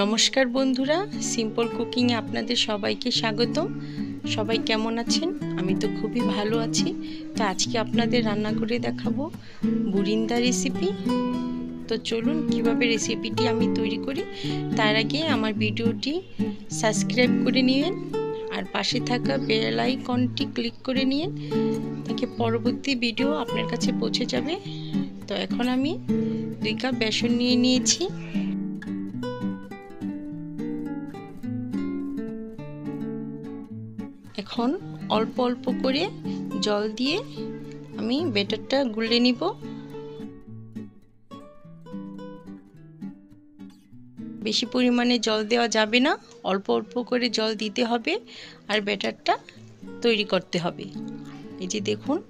নমস্কার বন্ধুরা সিম্পল কুকিংয়ে আপনাদের সবাইকে স্বাগত সবাই কেমন আছেন? আমি তো খুবই ভালো আছি। তো আজকে আপনাদের রান্না করে দেখাবো বুরিন্দা রেসিপি তো চলুন কীভাবে রেসিপিটি আমি তৈরি করি। তার আগে আমার ভিডিওটি সাবস্ক্রাইব করে নিন আর পাশে থাকা বেল আইকনটি ক্লিক করে নিন তাকে পরবর্তী ভিডিও আপনার কাছে পৌঁছে যাবে। তো এখন আমি দুই কাপ বেসন নিয়ে নিয়েছি। এখন অল্প অল্প করে জল দিয়ে আমি বেটারটা গুলে নিব। বেশি পরিমাণে জল দেওয়া যাবে না, অল্প অল্প করে জল দিতে হবে আর ব্যাটারটা তৈরি করতে হবে। এই যে দেখুন,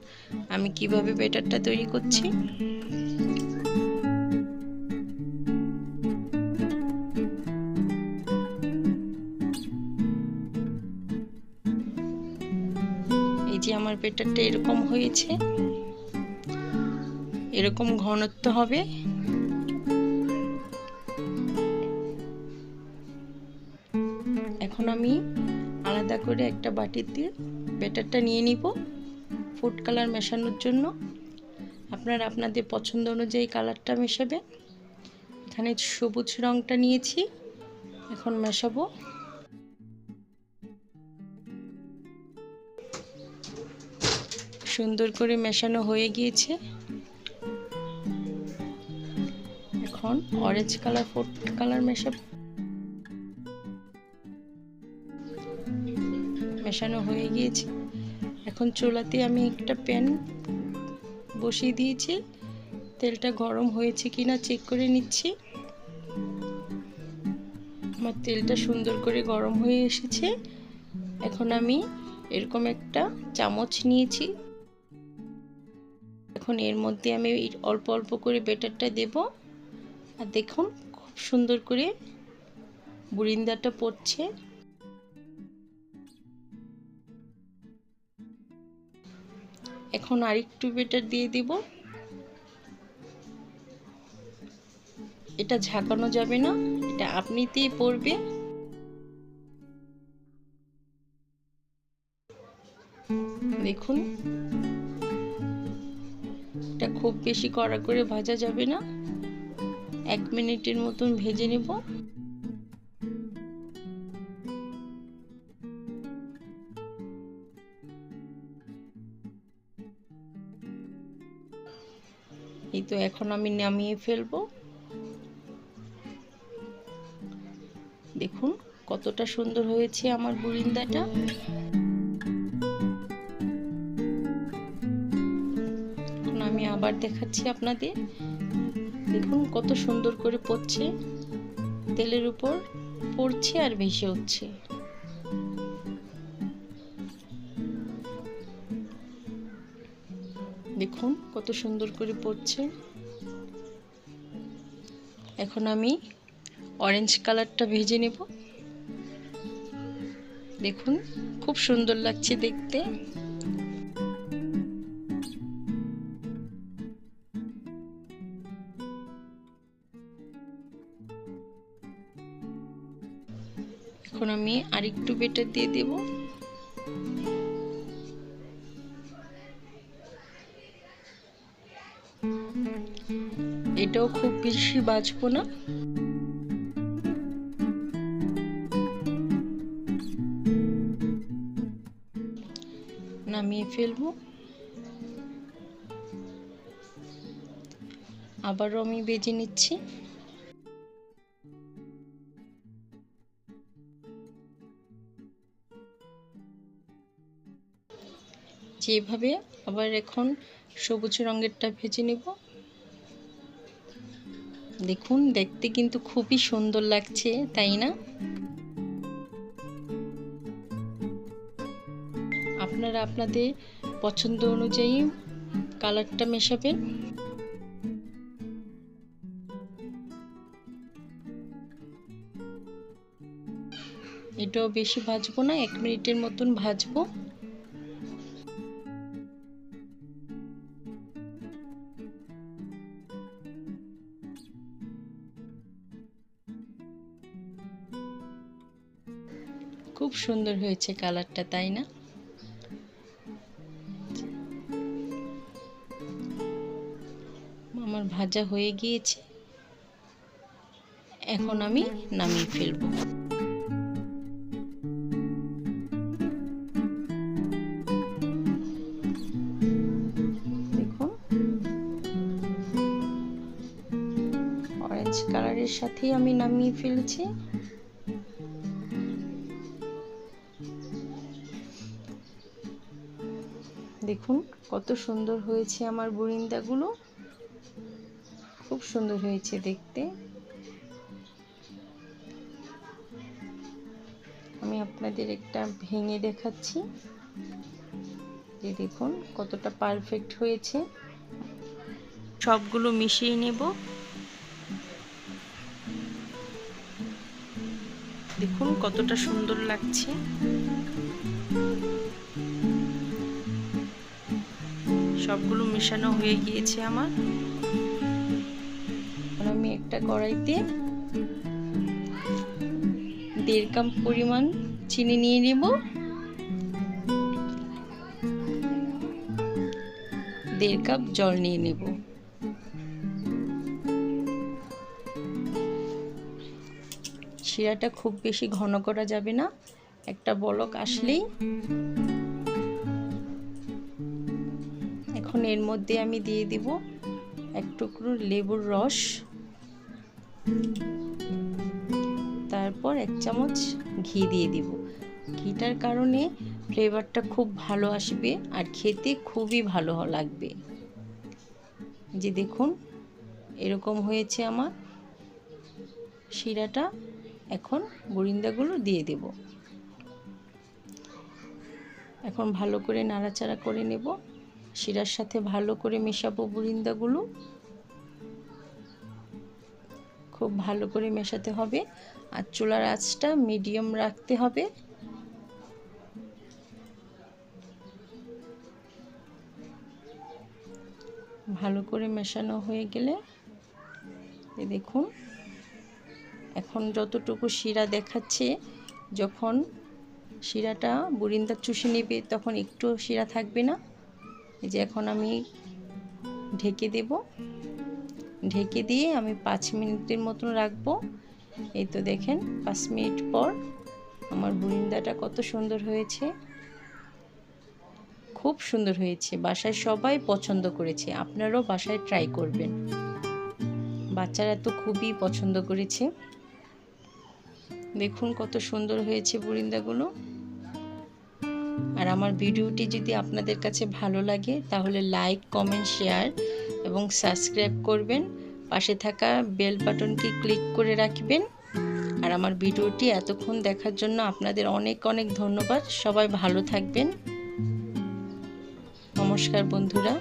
আমি কীভাবে ব্যাটারটা তৈরি করছি। যে আমার ব্যাটারটা এরকম হয়েছে, এরকম ঘনত্ব হবে। এখন আমি আলাদা করে একটা বাটিতে ব্যাটারটা নিয়ে নিব, ফুড কালার মেশানোর জন্য। আপনারা আপনাদের পছন্দ অনুযায়ী কালারটা মেশাবেন। এখানে সবুজ রঙটা নিয়েছি, এখন মেশাবো। সুন্দর করে মেশানো হয়ে গিয়েছে। এখন অরেঞ্জ কালার ফুড কালার মেশাবো। মেশানো হয়ে গিয়েছে। এখন চুলাতে আমি একটা প্যান বসিয়ে দিয়েছি। তেলটা গরম হয়েছে কিনা চেক করে নিচ্ছি। আমার তেলটা সুন্দর করে গরম হয়ে এসেছে। এখন আমি এরকম একটা চামচ নিয়েছি। এখন এর মধ্যে আমি অল্প অল্প করে বেটারটা দেব। আর দেখুন, খুব সুন্দর করে বুরিন্দাটা পড়ছে। এখন আরেকটু বেটার দিয়ে দিব। এটা ঝাঁকানো যাবে না, এটা আপনিতেই পড়বে। দেখুন। এটা খুব বেশি কড়া করে ভাজা যাবে না। এক মিনিটের মতন ভেজে নেব। এই তো এখন আমি নামিয়ে ফেলব। দেখুন কতটা সুন্দর হয়েছে আমার বুরিন্দাটা আমি আবার দেখাচ্ছি আপনাদের। দেখুন কত সুন্দর করে পড়ছে। তেলের উপর পড়ছে আর ভেসে উঠছে। দেখুন কত সুন্দর করে পড়ছে। এখন আমি অরেঞ্জ কালারটা ভেজে নেব। দেখুন খুব সুন্দর লাগছে দেখতে। এখন আমি আরেকটু বেটার দিয়ে দেবো। এটাও খুব বেশি বাজবো না। নামিয়ে ফেলব। আবারও আমি বেজে নিচ্ছি। যেভাবে আবার এখন সবুজ রঙেরটা ভেজে নেব। দেখুন, দেখতে কিন্তু খুবই সুন্দর লাগছে, তাই না? আপনারা আপনাদের পছন্দ অনুযায়ী কালারটা মেশাবেন। এটাও বেশি ভাজবো না, এক মিনিটের মতন ভাজবো। খুব সুন্দর হয়েছে কালারটা, তাই না? আমার ভাজা হয়ে গিয়েছে। এখন আমি নামিয়ে ফেলব। কালারের সাথেই আমি নামিয়ে ফেলেছি। দেখুন, কত সুন্দর হয়েছে আমার বরিন্দাগুলো। খুব সুন্দর হয়েছে দেখতে। আমি আপনাদের একটা ভেঙে দেখাচ্ছি। যে দেখুন, কতটা পারফেক্ট হয়েছে। সবগুলো মিশিয়ে নেব। দেখুন, কতটা সুন্দর লাগছে। সবগুলো মেশানো হয়ে গিয়েছে আমার। আমি একটা কড়াইতে দেড় কাপ পরিমাণ চিনি নিয়ে নেব। দেড় কাপ জল নিয়ে নেব। শিরাটা খুব বেশি ঘন করা যাবে না। একটা বলক আসলেই এর মধ্যে আমি দিয়ে দিব এক টুকরো লেবুর রস। তারপর এক চামচ ঘি দিয়ে দিব। ঘিটার কারণে ফ্লেভারটা খুব ভালো আসবে আর খেতে খুবই ভালো লাগবে। যে দেখুন, এরকম হয়েছে আমার। শিরাটা এখন বুরিন্দাগুলো দিয়ে দেব। এখন ভালো করে নাড়াচাড়া করে নেব। শিরার সাথে ভালো করে মেশাবো বুরিন্দাগুলো। খুব ভালো করে মেশাতে হবে। আর চুলার আঁচটা মিডিয়াম রাখতে হবে। ভালো করে মেশানো হয়ে গেলে দেখুন, এখন যতটুকু শিরা দেখাচ্ছে, যখন শিরাটা বুরিন্দা চুষে নেবে, তখন একটু শিরা থাকবে না। এই যে এখন আমি ঢেকে দেব। ঢেকে দিয়ে আমি পাঁচ মিনিটের মতন রাখব। এই তো দেখেন, পাঁচ মিনিট পর আমার বুরিন্দাটা কত সুন্দর হয়েছে। খুব সুন্দর হয়েছে, বাসায় সবাই পছন্দ করেছে, আপনারাও বাসায় ট্রাই করবেন। বাচ্চারা তো খুবই পছন্দ করেছে। দেখুন কত সুন্দর হয়েছে বুরিন্দাগুলো আর আমার ভিডিওটি যদি আপনাদের কাছে ভালো লাগে, তাহলে লাইক কমেন্ট শেয়ার এবং সাবস্ক্রাইব করবেন। পাশে থাকা বেল বাটনটি ক্লিক করে রাখবেন। আর আমার ভিডিওটি এতক্ষণ দেখার জন্য আপনাদের অনেক অনেক ধন্যবাদ। সবাই ভালো থাকবেন। নমস্কার বন্ধুরা।